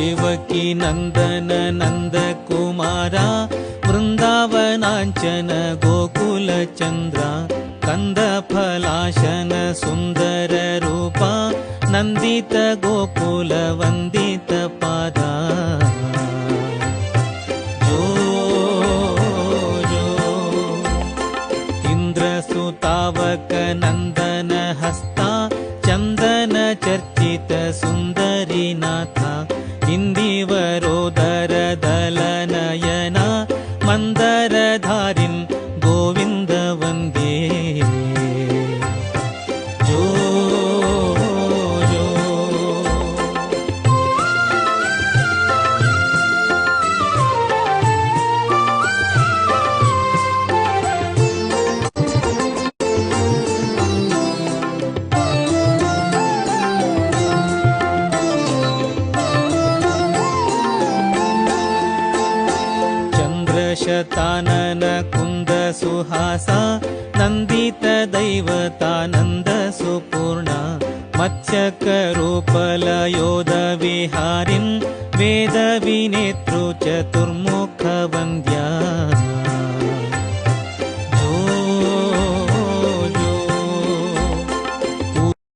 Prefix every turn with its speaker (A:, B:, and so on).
A: देवकी नन्दन नन्दकुमारा वृन्दावनाञ्चन गोकुलचन्द्रा कन्दफलाशन सुन्दर रूपा नन्दित गोकुल वन्दित पादा। जो जो इन्द्रसुतावक नन्दन हस्ता चन्दन चर्चित सुन्दरी इन्दिवरोदर दलनयना मन्दरधारिन् चन्द्रशतानन कुन्द सुहासा नन्दित दैवतानन्द सुपूर्णा मत्स्यकरूपलयोदविहारिन् वेदविनेतृ चतुर्मुखवन्द्या